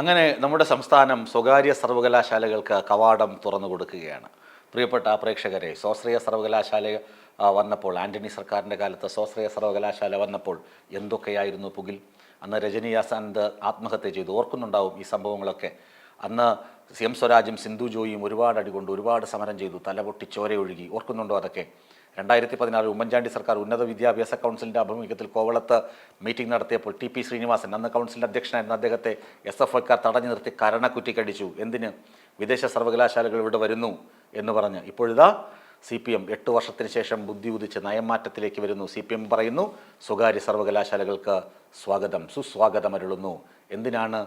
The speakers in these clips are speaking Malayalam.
അങ്ങനെ നമ്മുടെ സംസ്ഥാനം സ്വകാര്യ സർവകലാശാലകൾക്ക് കവാടം തുറന്നു കൊടുക്കുകയാണ്. പ്രിയപ്പെട്ട പ്രേക്ഷകരെ സ്വാശ്രയ സർവകലാശാല വന്നപ്പോൾ ആന്റണി സർക്കാരിന്റെ കാലത്ത് സ്വാശ്രയ സർവകലാശാല വന്നപ്പോൾ എന്തൊക്കെയായിരുന്നു പുകിൽ? അന്ന് രജനി ആസാനന്ദ് ആത്മഹത്യ ചെയ്തു. ഓർക്കുന്നുണ്ടാവും ഈ സംഭവങ്ങളൊക്കെ. അന്ന് സി എം സ്വരാജും സിന്ധു ജോയിയും ഒരുപാട് അടികൊണ്ട് ഒരുപാട് സമരം ചെയ്തു. തലപൊട്ടി ചോരയൊഴുകി. ഓർക്കുന്നുണ്ടോ അതൊക്കെ? രണ്ടായിരത്തി പതിനാറ് ഉമ്മൻചാണ്ടി സർക്കാർ ഉന്നത വിദ്യാഭ്യാസ കൗൺസിലിന്റെ ആഭിമുഖ്യത്തിൽ കോവളത്ത് മീറ്റിംഗ് നടത്തിയപ്പോൾ ടി പി ശ്രീനിവാസൻ അന്ന് കൗൺസിലിന്റെ അധ്യക്ഷനായിരുന്ന അദ്ദേഹത്തെ എസ് എഫ് ഐക്കാർ തടഞ്ഞു നിർത്തി കരണക്കുറ്റിക്കടിച്ചു. എന്തിന്? വിദേശ സർവകലാശാലകൾ ഇവിടെ വരുന്നു എന്ന് പറഞ്ഞ്. ഇപ്പോഴിതാ സി പി എം എട്ട് വർഷത്തിന് ശേഷം ബുദ്ധി ഉദിച്ച് നയമാറ്റത്തിലേക്ക് വരുന്നു. സി പി എം പറയുന്നു സ്വകാര്യ സർവകലാശാലകൾക്ക് സ്വാഗതം സുസ്വാഗതം അരുളുന്നു എന്തിനാണ്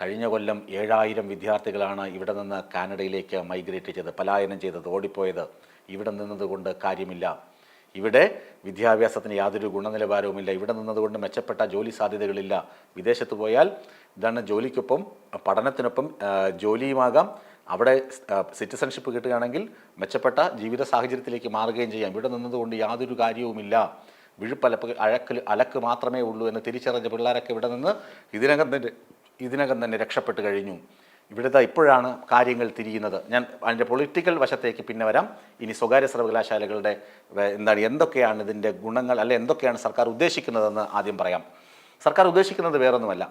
കഴിഞ്ഞ കൊല്ലം ഏഴായിരം വിദ്യാർത്ഥികളാണ് ഇവിടെ നിന്ന് കാനഡയിലേക്ക് മൈഗ്രേറ്റ് ചെയ്തത് പലായനം ചെയ്തത് ഓടിപ്പോയത്. ഇവിടെ നിന്നതുകൊണ്ട് കാര്യമില്ല. ഇവിടെ വിദ്യാഭ്യാസത്തിന് യാതൊരു ഗുണനിലവാരവുമില്ല. ഇവിടെ നിന്നതുകൊണ്ട് മെച്ചപ്പെട്ട ജോലി സാധ്യതകളില്ല. വിദേശത്ത് പോയാൽ ഇതാണ് ജോലിക്കൊപ്പം പഠനത്തിനൊപ്പം ജോലിയുമാകാം. അവിടെ സിറ്റിസൺഷിപ്പ് കിട്ടുകയാണെങ്കിൽ മെച്ചപ്പെട്ട ജീവിത സാഹചര്യത്തിലേക്ക് മാറുകയും ചെയ്യാം. ഇവിടെ നിന്നതുകൊണ്ട് യാതൊരു കാര്യവുമില്ല. വിഴുപ്പലപ്പ് അഴക്ക് അലക്ക് മാത്രമേ ഉള്ളൂ എന്ന് തിരിച്ചറിഞ്ഞ പിള്ളേരൊക്കെ ഇവിടെ നിന്ന് ഇതിനകം തന്നെ ഇതിനകം തന്നെ രക്ഷപ്പെട്ട് കഴിഞ്ഞു. ഇവിടുത്തെ ഇപ്പോഴാണ് കാര്യങ്ങൾ തിരിയുന്നത്. ഞാൻ അതിന്റെ പൊളിറ്റിക്കൽ വശത്തേക്ക് പിന്നെ വരാം. ഇനി സ്വകാര്യ സർവകലാശാലകളുടെ എന്താണ് എന്തൊക്കെയാണ് ഇതിന്റെ ഗുണങ്ങൾ അല്ലെ എന്തൊക്കെയാണ് സർക്കാർ ഉദ്ദേശിക്കുന്നതെന്ന് ആദ്യം പറയാം. സർക്കാർ ഉദ്ദേശിക്കുന്നത് വേറൊന്നുമല്ല.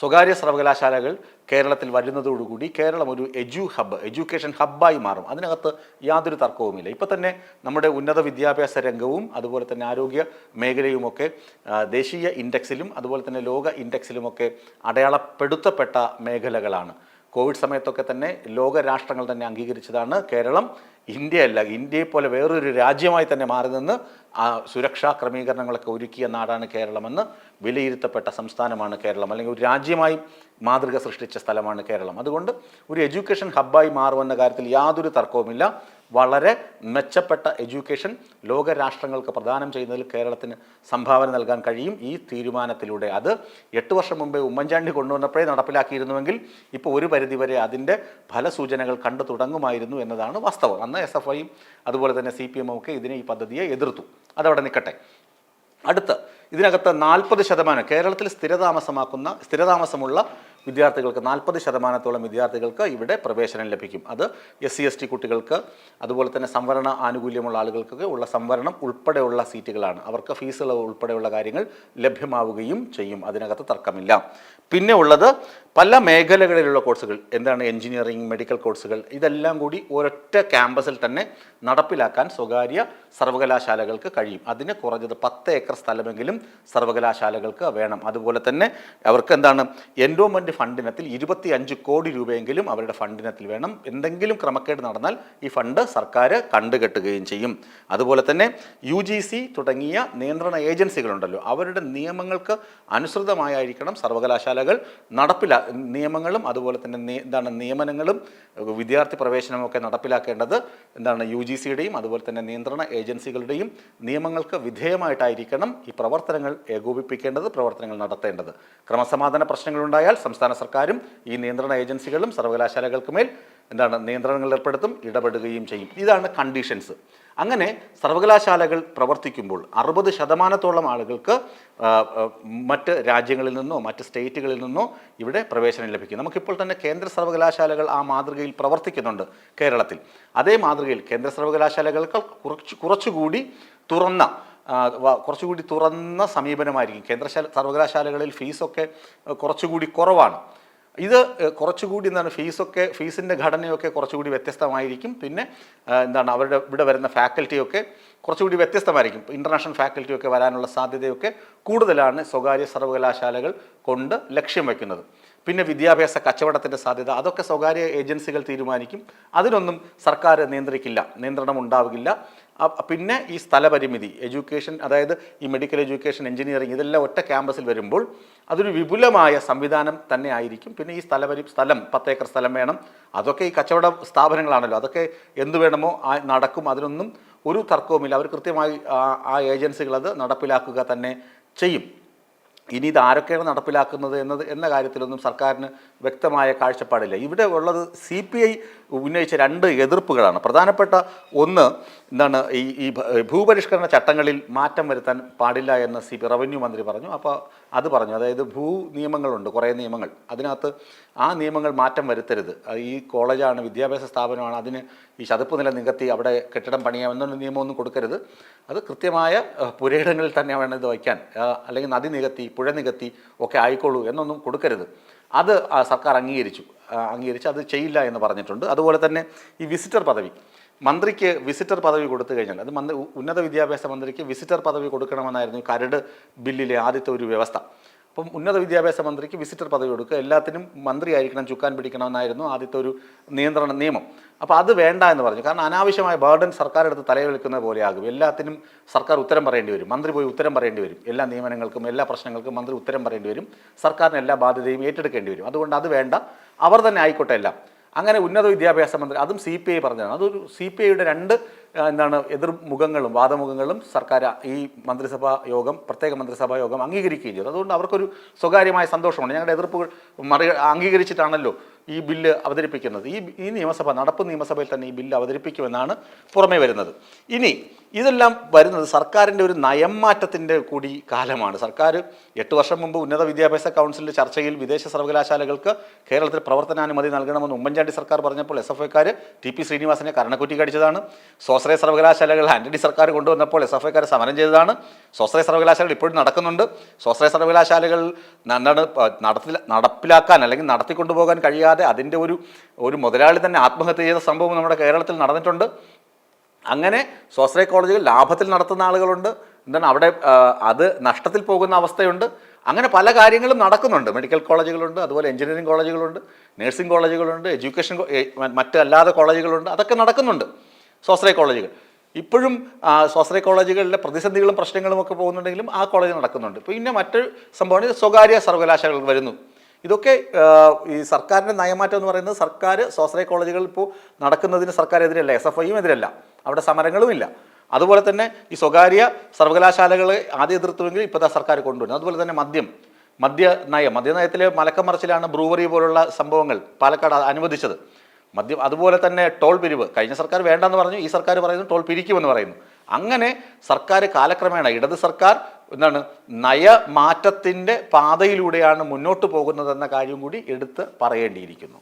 സ്വകാര്യ സർവകലാശാലകൾ കേരളത്തിൽ വരുന്നതോടുകൂടി കേരളം ഒരു എജു ഹബ്ബ് എഡ്യൂക്കേഷൻ ഹബ്ബായി മാറും. അതിനകത്ത് യാതൊരു തർക്കവുമില്ല. ഇപ്പം തന്നെ നമ്മുടെ ഉന്നത വിദ്യാഭ്യാസ രംഗവും അതുപോലെ തന്നെ ആരോഗ്യ മേഖലയുമൊക്കെ ദേശീയ ഇൻഡെക്സിലും അതുപോലെ തന്നെ ലോക ഇൻഡെക്സിലുമൊക്കെ അടയാളപ്പെടുത്തപ്പെട്ട മേഖലകളാണ്. കോവിഡ് സമയത്തൊക്കെ തന്നെ ലോകരാഷ്ട്രങ്ങൾ തന്നെ അംഗീകരിച്ചതാണ് കേരളം. ഇന്ത്യയല്ല ഇന്ത്യയെ പോലെ വേറൊരു രാജ്യമായി തന്നെ മാറി നിന്ന് ആ സുരക്ഷാ ക്രമീകരണങ്ങളൊക്കെ ഒരുക്കിയ നാടാണ് കേരളമെന്ന് വിലയിരുത്തപ്പെട്ട സംസ്ഥാനമാണ് കേരളം. അല്ലെങ്കിൽ ഒരു രാജ്യമായി മാതൃക സൃഷ്ടിച്ച സ്ഥലമാണ് കേരളം. അതുകൊണ്ട് ഒരു എഡ്യൂക്കേഷൻ ഹബ്ബായി മാറുമെന്ന കാര്യത്തിൽ യാതൊരു തർക്കവുമില്ല. വളരെ മെച്ചപ്പെട്ട എഡ്യൂക്കേഷൻ ലോകരാഷ്ട്രങ്ങൾക്ക് പ്രദാനം ചെയ്യുന്നതിൽ കേരളത്തിന് സംഭാവന നൽകാൻ കഴിയും ഈ തീരുമാനത്തിലൂടെ. അത് എട്ട് വർഷം മുമ്പേ ഉമ്മൻചാണ്ടി കൊണ്ടുവന്നപ്പോഴേ നടപ്പിലാക്കിയിരുന്നുവെങ്കിൽ ഇപ്പോൾ ഒരു പരിധിവരെ അതിന്റെ ഫലസൂചനകൾ കണ്ടു തുടങ്ങുമായിരുന്നു എന്നതാണ് വാസ്തവം. അന്ന് എസ് എഫ് ഐയും അതുപോലെ തന്നെ സി പി എമ്മും ഒക്കെ ഇതിനെ ഈ പദ്ധതിയെ എതിർത്തു. അതവിടെ നിൽക്കട്ടെ. അടുത്ത് ഇതിനകത്ത് നാൽപ്പത് ശതമാനം കേരളത്തിൽ സ്ഥിരതാമസമാക്കുന്ന സ്ഥിരതാമസമുള്ള വിദ്യാർത്ഥികൾക്ക് നാൽപ്പത് ശതമാനത്തോളം വിദ്യാർത്ഥികൾക്ക് ഇവിടെ പ്രവേശനം ലഭിക്കും. അത് എസ് സി എസ് ടി കുട്ടികൾക്ക് അതുപോലെ തന്നെ സംവരണ ആനുകൂല്യമുള്ള ആളുകൾക്കൊക്കെ ഉള്ള സംവരണം ഉൾപ്പെടെയുള്ള സീറ്റുകളാണ്. അവർക്ക് ഫീസുകൾ ഉൾപ്പെടെയുള്ള കാര്യങ്ങൾ ലഭ്യമാവുകയും ചെയ്യും. അതിനകത്ത് തർക്കമില്ല. പിന്നെ ഉള്ളത് പല മേഖലകളിലുള്ള കോഴ്സുകൾ. എന്താണ് എഞ്ചിനീയറിംഗ് മെഡിക്കൽ കോഴ്സുകൾ? ഇതെല്ലാം കൂടി ഒരൊറ്റ ക്യാമ്പസിൽ തന്നെ നടപ്പിലാക്കാൻ സ്വകാര്യ സർവകലാശാലകൾക്ക് കഴിയും. അതിന് കുറഞ്ഞത് പത്ത് ഏക്കർ സ്ഥലമെങ്കിലും സർവകലാശാലകൾക്ക് വേണം. അതുപോലെ തന്നെ അവർക്ക് എന്താണ് എൻഡോമെന്റ് ഫണ്ടിനത്തിൽ ഇരുപത്തി അഞ്ച് കോടി രൂപയെങ്കിലും അവരുടെ ഫണ്ടിനത്തിൽ വേണം. എന്തെങ്കിലും ക്രമക്കേട് നടന്നാൽ ഈ ഫണ്ട് സർക്കാർ കണ്ടുകെട്ടുകയും ചെയ്യും. അതുപോലെ തന്നെ യു ജി സി തുടങ്ങിയ നിയന്ത്രണ ഏജൻസികളുണ്ടല്ലോ അവരുടെ നിയമങ്ങൾക്ക് അനുസൃതമായിരിക്കണം സർവകലാശാലകൾ നടപ്പിലാ നിയമങ്ങളും അതുപോലെ തന്നെ എന്താണ് നിയമനങ്ങളും വിദ്യാർത്ഥി പ്രവേശനമൊക്കെ നടപ്പിലാക്കേണ്ടത് എന്താണ് യു ജി സിയുടെയും അതുപോലെ തന്നെ നിയന്ത്രണ ഏജൻസികളുടെയും നിയമങ്ങൾക്ക് വിധേയമായിട്ടായിരിക്കണം ഈ പ്രവർത്തനങ്ങൾ ഏകോപിപ്പിക്കേണ്ടത് പ്രവർത്തനങ്ങൾ നടത്തേണ്ടത്. ക്രമസമാധാന പ്രശ്നങ്ങളുണ്ടായാൽ സംസ്ഥാന സർക്കാരും ഈ നിയന്ത്രണ ഏജൻസികളും സർവകലാശാലകൾക്ക് മേൽ എന്താണ് നിയന്ത്രണങ്ങൾ ഏർപ്പെടുത്തും ഇടപെടുകയും ചെയ്യും. ഇതാണ് കണ്ടീഷൻസ് അങ്ങനെ സർവകലാശാലകൾ പ്രവർത്തിക്കുമ്പോൾ അറുപത് ശതമാനത്തോളം ആളുകൾക്ക് മറ്റ് രാജ്യങ്ങളിൽ നിന്നോ മറ്റ് സ്റ്റേറ്റുകളിൽ നിന്നോ ഇവിടെ പ്രവേശനം ലഭിക്കും. നമുക്കിപ്പോൾ തന്നെ കേന്ദ്ര സർവകലാശാലകൾ ആ മാതൃകയിൽ പ്രവർത്തിക്കുന്നുണ്ട് കേരളത്തിൽ. അതേ മാതൃകയിൽ കേന്ദ്ര സർവകലാശാലകൾക്ക് കുറച്ച് കുറച്ചുകൂടി തുറന്ന കുറച്ചുകൂടി തുറന്ന സമീപനമായിരിക്കും. കേന്ദ്ര ശാല- സർവകലാശാലകളിൽ ഫീസൊക്കെ കുറച്ചുകൂടി കുറവാണ്. ഇത് കുറച്ചുകൂടി എന്താണ് ഫീസൊക്കെ ഫീസിന്റെ ഘടനയൊക്കെ കുറച്ചുകൂടി വ്യത്യസ്തമായിരിക്കും. പിന്നെ എന്താണ് അവരുടെ ഇവിടെ വരുന്ന ഫാക്കൽറ്റിയൊക്കെ കുറച്ചുകൂടി വ്യത്യസ്തമായിരിക്കും. ഇന്റർനാഷണൽ ഫാക്കൽറ്റിയൊക്കെ വരാനുള്ള സാധ്യതയൊക്കെ കൂടുതലാണ് സ്വകാര്യ സർവകലാശാലകൾ കൊണ്ട് ലക്ഷ്യം വയ്ക്കുന്നത് പിന്നെ വിദ്യാഭ്യാസ കച്ചവടത്തിന്റെ സാധ്യത അതൊക്കെ സ്വകാര്യ ഏജൻസികൾ തീരുമാനിക്കും. അതിനൊന്നും സർക്കാർ നിയന്ത്രിക്കില്ല നിയന്ത്രണം ഉണ്ടാവില്ല. പിന്നെ ഈ സ്ഥലപരിമിതി എഡ്യൂക്കേഷൻ അതായത് ഈ മെഡിക്കൽ എഡ്യൂക്കേഷൻ എഞ്ചിനീയറിംഗ് ഇതെല്ലാം ഒറ്റ ക്യാമ്പസിൽ വരുമ്പോൾ അതൊരു വിപുലമായ സംവിധാനം തന്നെ ആയിരിക്കും. പിന്നെ ഈ സ്ഥലപരി സ്ഥലം പത്തേക്കർ സ്ഥലം വേണം. അതൊക്കെ ഈ കച്ചവട സ്ഥാപനങ്ങളാണല്ലോ. അതൊക്കെ എന്ത് വേണമോ നടക്കും. അതിനൊന്നും ഒരു തർക്കവുമില്ല. അവർ കൃത്യമായി ആ- അത് നടപ്പിലാക്കുക തന്നെ ചെയ്യും. ഇനി ഇത് ആരൊക്കെയാണ് നടപ്പിലാക്കുന്നത് എന്നത് എന്ന കാര്യത്തിലൊന്നും സർക്കാരിന് വ്യക്തമായ കാഴ്ചപ്പാടില്ല. ഇവിടെ ഉള്ളത് സി പി ഐ ഉന്നയിച്ച രണ്ട് എതിർപ്പുകളാണ്. പ്രധാനപ്പെട്ട ഒന്ന് എന്താണ് ഈ ഈ ഭൂപരിഷ്കരണ ചട്ടങ്ങളിൽ മാറ്റം വരുത്താൻ പാടില്ല എന്ന് സി പി റവന്യൂ മന്ത്രി പറഞ്ഞു. അപ്പോൾ അത് പറഞ്ഞു. അതായത് ഭൂ നിയമങ്ങളുണ്ട് കുറേ നിയമങ്ങൾ. അതിനകത്ത് ആ നിയമങ്ങൾ മാറ്റം വരുത്തരുത്. ഈ കോളേജാണ് വിദ്യാഭ്യാസ സ്ഥാപനമാണ് അതിന് ഈ ചതുപ്പ് നില നികത്തി അവിടെ കെട്ടിടം പണിയാമെന്നൊരു നിയമമൊന്നും കൊടുക്കരുത്. അത് കൃത്യമായ പുരയിടങ്ങളിൽ തന്നെ വേണം ഇത് വയ്ക്കാൻ. അല്ലെങ്കിൽ നദി നികത്തി പുഴ നികത്തി ഒക്കെ ആയിക്കോളൂ എന്നൊന്നും കൊടുക്കരുത്. അത് സർക്കാർ അംഗീകരിച്ചു. അംഗീകരിച്ച് അത് ചെയ്യില്ല എന്ന് പറഞ്ഞിട്ടുണ്ട്. അതുപോലെ തന്നെ ഈ വിസിറ്റർ പദവി. മന്ത്രിക്ക് വിസിറ്റർ പദവി കൊടുത്തു കഴിഞ്ഞാൽ അത് മന്ത്രി ഉന്നത വിദ്യാഭ്യാസ മന്ത്രിക്ക് വിസിറ്റർ പദവി കൊടുക്കണമെന്നായിരുന്നു കരട് ബില്ലിലെ ആദ്യത്തെ ഒരു വ്യവസ്ഥ. അപ്പം ഉന്നത വിദ്യാഭ്യാസ മന്ത്രിക്ക് വിസിറ്റർ പദവി കൊടുക്കുക എല്ലാത്തിനും മന്ത്രി ആയിരിക്കണം ചുക്കാൻ പിടിക്കണമെന്നായിരുന്നു ആദ്യത്തെ ഒരു നിയന്ത്രണ നിയമം. അപ്പോൾ അത് വേണ്ട എന്ന് പറഞ്ഞു. കാരണം അനാവശ്യമായ ബർഡൻ സർക്കാർ എടുത്ത് പോലെ പോലെയാകും എല്ലാത്തിനും സർക്കാർ ഉത്തരം പറയേണ്ടി വരും. മന്ത്രി പോയി ഉത്തരം പറയേണ്ടി വരും. എല്ലാ നിയമനങ്ങൾക്കും എല്ലാ പ്രശ്നങ്ങൾക്കും മന്ത്രി ഉത്തരം പറയേണ്ടി വരും. സർക്കാരിന് എല്ലാ ബാധ്യതയും ഏറ്റെടുക്കേണ്ടി വരും. അതുകൊണ്ട് അത് വേണ്ട. അവർ തന്നെ ആയിക്കോട്ടെ എല്ലാം. അങ്ങനെ ഉന്നത വിദ്യാഭ്യാസ മന്ത്രി അതും സി പി ഐ പറഞ്ഞതാണ്. അതൊരു സി പി ഐയുടെ രണ്ട് എന്താണ് എതിർമുഖങ്ങളും വാദമുഖങ്ങളും സർക്കാർ ഈ മന്ത്രിസഭാ യോഗം പ്രത്യേക മന്ത്രിസഭാ യോഗം അംഗീകരിക്കുകയും ചെയ്തു. അതുകൊണ്ട് അവർക്കൊരു സ്വകാര്യമായ സന്തോഷമാണ് ഞങ്ങളുടെ എതിർപ്പുകൾ മറി അംഗീകരിച്ചിട്ടാണല്ലോ ഈ ബില്ല് അവതരിപ്പിക്കുന്നത്. ഈ ഈ നിയമസഭ നടപ്പ് നിയമസഭയിൽ തന്നെ ഈ ബില്ല് അവതരിപ്പിക്കുമെന്നാണ് പുറമേ വരുന്നത്. ഇനി ഇതെല്ലാം വരുന്നത് സർക്കാരിന്റെ ഒരു നയം മാറ്റത്തിന്റെ കൂടി കാലമാണ്. സർക്കാർ എട്ട് വർഷം മുമ്പ് ഉന്നത വിദ്യാഭ്യാസ കൗൺസിലിന്റെ ചർച്ചയിൽ വിദേശ സർവകലാശാലകൾക്ക് കേരളത്തിൽ പ്രവർത്തനാനുമതി നൽകണമെന്ന് ഉമ്മൻചാണ്ടി സർക്കാർ പറഞ്ഞപ്പോൾ എസ് എഫ് ഐക്കാർ ടി പി ശ്രീനിവാസനെ കരണക്കുറ്റി കടിച്ചതാണ്. സ്വാശ്രയ സർവകലാശാലകൾ ആന്റണി സർക്കാർ കൊണ്ടുവന്നപ്പോൾ എസ് എഫ് ഐക്കാർ സമരം ചെയ്തതാണ്. സ്വാശ്രയ സർവകലാശാലകൾ ഇപ്പോഴും നടക്കുന്നുണ്ട്. സ്വാശ്രയ സർവകലാശാലകൾ നടത്തി നടപ്പിലാക്കാൻ അല്ലെങ്കിൽ നടത്തിക്കൊണ്ടുപോകാൻ കഴിയാതെ അതിന്റെ ഒരു ഒരു മുതലാളി തന്നെ ആത്മഹത്യ ചെയ്ത സംഭവം നമ്മുടെ കേരളത്തിൽ നടന്നിട്ടുണ്ട്. അങ്ങനെ സ്വാശ്രയ കോളേജുകൾ ലാഭത്തിൽ നടത്തുന്ന ആളുകളുണ്ട്. എന്താണ് അവിടെ അത് നഷ്ടത്തിൽ പോകുന്ന അവസ്ഥയുണ്ട്. അങ്ങനെ പല കാര്യങ്ങളും നടക്കുന്നുണ്ട്. മെഡിക്കൽ കോളേജുകളുണ്ട് അതുപോലെ എഞ്ചിനീയറിംഗ് കോളേജുകളുണ്ട് നഴ്സിംഗ് കോളേജുകളുണ്ട് എഡ്യൂക്കേഷൻ കോ- ഏ, മ- മറ്റ് അല്ലാതെ കോളേജുകളുണ്ട്. അതൊക്കെ നടക്കുന്നുണ്ട്. സ്വാശ്രയ കോളേജുകൾ. ഇപ്പോഴും സ്വാശ്രയ കോളേജുകളിലെ പ്രതിസന്ധികളും പ്രശ്നങ്ങളും ഒക്കെ പോകുന്നുണ്ടെങ്കിലും ആ കോളേജ് നടക്കുന്നുണ്ട്. പിന്നെ മറ്റൊരു സംഭവമാണ് സ്വകാര്യ സർവകലാശാലകൾ വരുന്നു. ഇതൊക്കെ ഈ സർക്കാരിന്റെ നയമാറ്റം എന്ന് പറയുന്നത് സർക്കാർ സ്വാശ്രയ കോളേജുകൾ ഇപ്പോൾ നടക്കുന്നതിന് സർക്കാർ എതിരല്ല എസ് എഫ് ഐയും എതിരല്ല. അവിടെ സമരങ്ങളും ഇല്ല. അതുപോലെ തന്നെ ഈ സ്വകാര്യ സർവകലാശാലകളെ ആദ്യം എതിർത്തുവെങ്കിൽ ഇപ്പോഴത്തെ സർക്കാർ കൊണ്ടുവരുന്നു അതുപോലെ തന്നെ മദ്യം മദ്യ നയം മദ്യനയത്തിലെ മലക്കമറച്ചിലാണ് ബ്രൂവറി പോലുള്ള സംഭവങ്ങൾ പാലക്കാട് അനുവദിച്ചത്. മദ്യം അതുപോലെ തന്നെ ടോൾ പിരിവ്. കഴിഞ്ഞ സർക്കാർ വേണ്ടെന്ന് പറഞ്ഞു ഈ സർക്കാർ പറയുന്നു ടോൾ പിരിക്കുമെന്ന് പറയുന്നു. അങ്ങനെ സർക്കാർ കാലക്രമേണ ഇടത് സർക്കാർ എന്താണ് നയമാറ്റത്തിന്റെ പാതയിലൂടെയാണ് മുന്നോട്ട് പോകുന്നതെന്ന കാര്യം കൂടി എടുത്ത് പറയേണ്ടിയിരിക്കുന്നു.